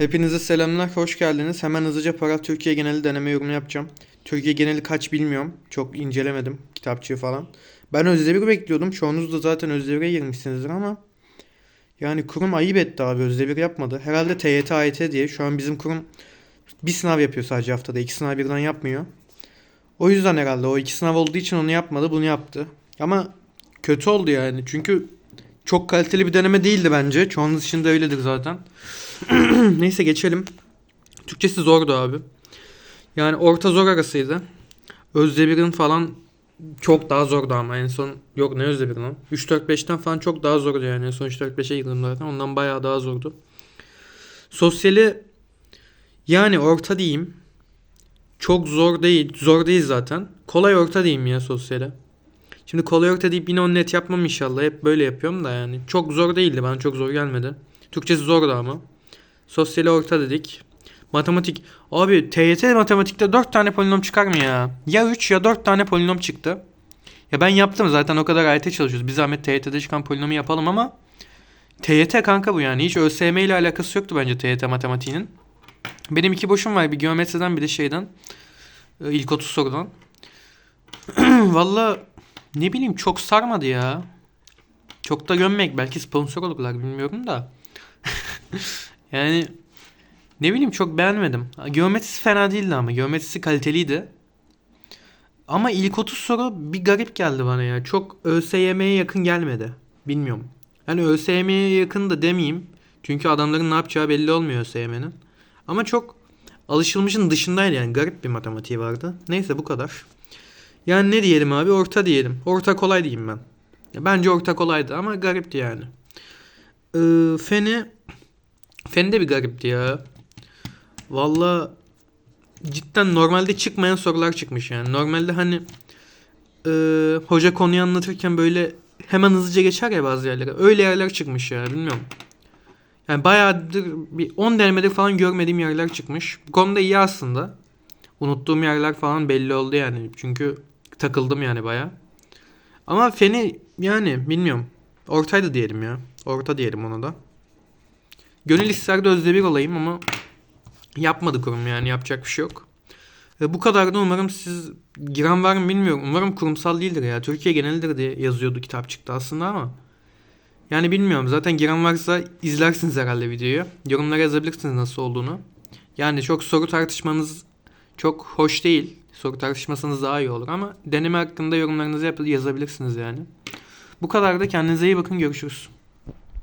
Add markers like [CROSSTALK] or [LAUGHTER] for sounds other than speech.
Hepinize selamlar, hoş geldiniz. Hemen hızlıca para Türkiye geneli deneme yorumu yapacağım. Türkiye geneli kaç bilmiyorum. Çok incelemedim kitapçığı falan. Ben Özdemir bekliyordum. Çoğunuz da zaten Özdemir'e girmişsinizdir ama yani kurum ayıp etti abi. Özdemir yapmadı. Herhalde TYT AYT diye. Şu an bizim kurum bir sınav yapıyor sadece haftada. İki sınav birden yapmıyor. O yüzden herhalde o iki sınav olduğu için onu yapmadı, bunu yaptı. Ama kötü oldu yani. Çünkü çok kaliteli bir deneme değildi bence. Çoğunuz için de öyledir zaten. [CLEARS THROAT] Neyse geçelim. Türkçesi zordu abi. Yani orta zor arasıydı. Özdemir'in falan çok daha zordu ama en son yok ne Özdemir lan. 3 4 5'ten falan çok daha zordu yani. En son 3 4 5'e girdim zaten. Ondan bayağı daha zordu. Sosyali yani orta diyeyim. Çok zor değil. Zor değil zaten. Kolay orta diyeyim ya sosyale. Şimdi kolay orta deyip yine onu net yapmam inşallah. Hep böyle yapıyorum da yani. Çok zor değildi. Bana çok zor gelmedi. Türkçesi zordu ama. Sosyali orta dedik. Matematik. Abi TYT matematikte 4 tane polinom çıkar mı ya? Ya 3 ya 4 tane polinom çıktı. Ya ben yaptım zaten o kadar AYT çalışıyoruz. Bir zahmet TYT'de çıkan polinomu yapalım ama TYT kanka bu yani. Hiç ÖSYM ile alakası yoktu bence TYT matematiğinin. Benim iki boşum var. Bir geometriden bir de şeyden. Ee, İlk 30 sorudan. [CLEARS THROAT] Valla ne bileyim çok sarmadı ya. Çok da gömmek. Belki sponsor olurlar bilmiyorum da. [LAUGHS] yani ne bileyim çok beğenmedim. Geometrisi fena değildi ama. Geometrisi kaliteliydi. Ama ilk 30 soru bir garip geldi bana ya. Çok ÖSYM'ye yakın gelmedi. Bilmiyorum. Yani ÖSYM'ye yakın da demeyeyim. Çünkü adamların ne yapacağı belli olmuyor ÖSYM'nin. Ama çok alışılmışın dışındaydı yani. Garip bir matematiği vardı. Neyse bu kadar. Yani ne diyelim abi? Orta diyelim. Orta kolay diyeyim ben. Bence orta kolaydı ama garipti yani. Ee, feni Fen de bir garipti ya. Valla cidden normalde çıkmayan sorular çıkmış yani. Normalde hani e, hoca konuyu anlatırken böyle hemen hızlıca geçer ya bazı yerlere. Öyle yerler çıkmış ya bilmiyorum. Yani bayağıdır bir 10 denemedir falan görmediğim yerler çıkmış. Bu konuda iyi aslında. Unuttuğum yerler falan belli oldu yani. Çünkü takıldım yani baya. Ama feni yani bilmiyorum. Ortaydı diyelim ya. Orta diyelim ona da. Gönül isterdi Özdemir olayım ama yapmadı kurum yani yapacak bir şey yok. Ve bu kadar da umarım siz giren var mı bilmiyorum. Umarım kurumsal değildir ya. Türkiye genelidir diye yazıyordu kitap çıktı aslında ama. Yani bilmiyorum. Zaten giren varsa izlersiniz herhalde videoyu. Yorumlara yazabilirsiniz nasıl olduğunu. Yani çok soru tartışmanız çok hoş değil. Soru tartışmasanız daha iyi olur ama deneme hakkında yorumlarınızı yazabilirsiniz yani. Bu kadar da kendinize iyi bakın görüşürüz.